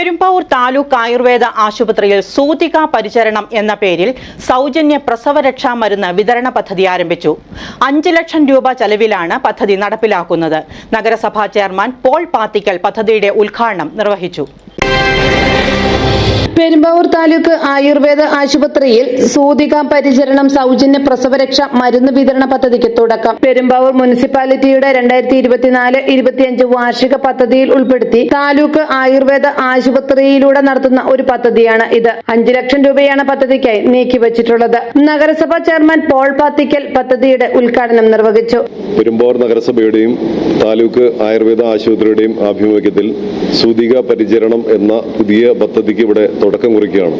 പെരുമ്പാവൂർ താലൂക്ക് ആയുർവേദ ആശുപത്രിയിൽ സൂതിക പരിചരണം എന്ന പേരിൽ സൗജന്യ പ്രസവരക്ഷാ മരുന്ന് വിതരണ പദ്ധതി ആരംഭിച്ചു. അഞ്ച് ലക്ഷം രൂപ ചെലവിലാണ് പദ്ധതി നടപ്പിലാക്കുന്നത്. നഗരസഭാ ചെയർമാൻ പോൾ പാത്തിക്കൽ പദ്ധതിയുടെ ഉദ്ഘാടനം നിർവഹിച്ചു. പെരുമ്പാവൂർ താലൂക്ക് ആയുർവേദ ആശുപത്രിയിൽ സൂതിക പരിചരണം സൗജന്യ പ്രസവരക്ഷ മരുന്ന് വിതരണ പദ്ധതിക്ക് തുടക്കം. പെരുമ്പാവൂർ മുനിസിപ്പാലിറ്റിയുടെ രണ്ടായിരത്തി ഇരുപത്തിനാല് ഇരുപത്തിയഞ്ച് വാർഷിക പദ്ധതിയിൽ ഉൾപ്പെടുത്തി താലൂക്ക് ആയുർവേദ ആശുപത്രിയിലൂടെ നടത്തുന്ന ഒരു പദ്ധതിയാണ് ഇത്. അഞ്ചു ലക്ഷം രൂപയാണ് പദ്ധതിക്കായി നീക്കിവച്ചിട്ടുള്ളത്. നഗരസഭാ ചെയർമാൻ പോൾ പാത്തിക്കൽ പദ്ധതിയുടെ ഉദ്ഘാടനം നിർവഹിച്ചു. പെരുമ്പാവൂർ നഗരസഭയുടെയും താലൂക്ക് ആയുർവേദ ആശുപത്രിയുടെയും ആഭിമുഖ്യത്തിൽ സൂതിക പരിചരണം എന്ന പുതിയ പദ്ധതിക്ക് ഇവിടെ തുടക്കം കുറിക്കുകയാണ്.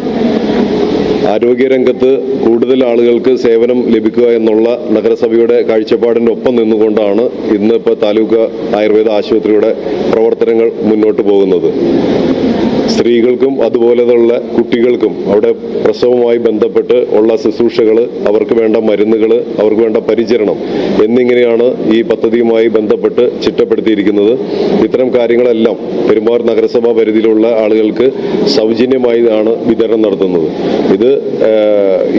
ആരോഗ്യരംഗത്ത് കൂടുതൽ ആളുകൾക്ക് സേവനം ലഭിക്കുക എന്നുള്ള നഗരസഭയുടെ കാഴ്ചപ്പാടിന്റെ ഒപ്പം നിന്നുകൊണ്ടാണ് ഇന്ന് ഇപ്പോൾ താലൂക്ക് ആയുർവേദ ആശുപത്രിയുടെ പ്രവർത്തനങ്ങൾ മുന്നോട്ട് പോകുന്നത്. സ്ത്രീകൾക്കും അതുപോലെയുള്ള കുട്ടികൾക്കും അവിടെ പ്രസവവുമായി ബന്ധപ്പെട്ട് ഉള്ള ശുശ്രൂഷകൾ അവർക്ക് വേണ്ട മരുന്നുകൾ അവർക്ക് വേണ്ട പരിചരണം എന്നിങ്ങനെയാണ് ഈ പദ്ധതിയുമായി ബന്ധപ്പെട്ട് ചിട്ടപ്പെടുത്തിയിരിക്കുന്നത്. ഇത്തരം കാര്യങ്ങളെല്ലാം പെരുമാർ നഗരസഭാ പരിധിയിലുള്ള ആളുകൾക്ക് സൗജന്യമായി ആണ് വിതരണം നടത്തുന്നത്. ഇത്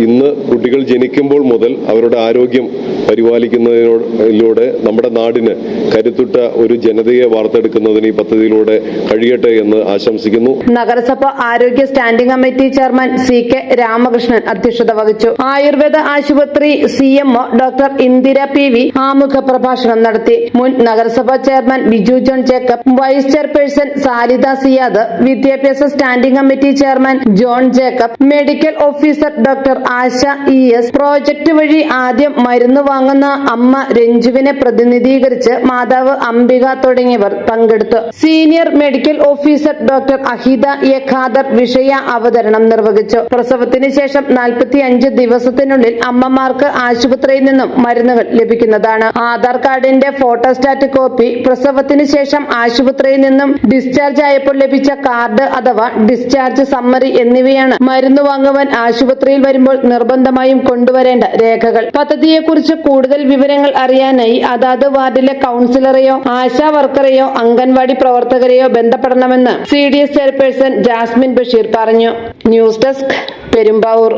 ഇന്ന് കുട്ടികൾ ജനിക്കുമ്പോൾ മുതൽ അവരുടെ ആരോഗ്യം പരിപാലിക്കുന്നതിനോട് നമ്മുടെ നാടിന് കരുത്തുറ്റ ഒരു ജനതയെ വാർത്തെടുക്കുന്നതിന് ഈ പദ്ധതിയിലൂടെ കഴിയട്ടെ എന്ന് ആശംസിക്കുന്നു. നഗരസഭ ആരോഗ്യ standing committee chairman C K Ramakrishnan അധ്യക്ഷത വഹിച്ചു. ആയുർവേദ ആശുപത്രി C M doctor Indira P V ആമുഖ പ്രഭാഷണം നടത്തി. മുൻ നഗരസഭാ chairman Biju John Jacob vice chairperson Salida Siyad വിദ്യാഭ്യാസ standing committee chairman John Jacob medical officer doctor Asha E S. Project വഴി ആദ്യം മരുന്ന് വാങ്ങുന്ന അമ്മ രഞ്ജുവിനെ പ്രതിനിധീകരിച്ച് മാതാവ് അംബിക തുടങ്ങിയവർ പങ്കെടുത്തു. Senior medical officer doctor Ahida A. Khader വിഷയ അവതരണം നിർവഹിച്ചു. പ്രസവത്തിന് ശേഷം 45 ദിവസത്തിനുള്ളിൽ അമ്മമാർക്ക് ആശുപത്രിയിൽ നിന്നും മരുന്നുകൾ ലഭിക്കുന്നതാണ്. ആധാർ കാർഡിന്റെ ഫോട്ടോസ്റ്റാറ്റ് കോപ്പി പ്രസവത്തിന് ശേഷം ആശുപത്രിയിൽ നിന്നും ഡിസ്ചാർജ് ആയപ്പോൾ ലഭിച്ച കാർഡ് അഥവാ ഡിസ്ചാർജ് സമ്മറി എന്നിവയാണ്. മരുന്ന് വാങ്ങുവാൻ ആശുപത്രിയിൽ വരുമ്പോൾ നിർബന്ധമായും കൊണ്ടുവരേണ്ട രേഖകൾ. പദ്ധതിയെക്കുറിച്ച് കൂടുതൽ വിവരങ്ങൾ അറിയാനായി അതാത് വാർഡിലെ കൌൺസിലറെയോ ആശാ വർക്കറെയോ അംഗൻവാടി പ്രവർത്തകരെയോ ബന്ധപ്പെടണമെന്ന് C D S chairperson Jasmin Basheer പറഞ്ഞു. News desk Perumbavoor.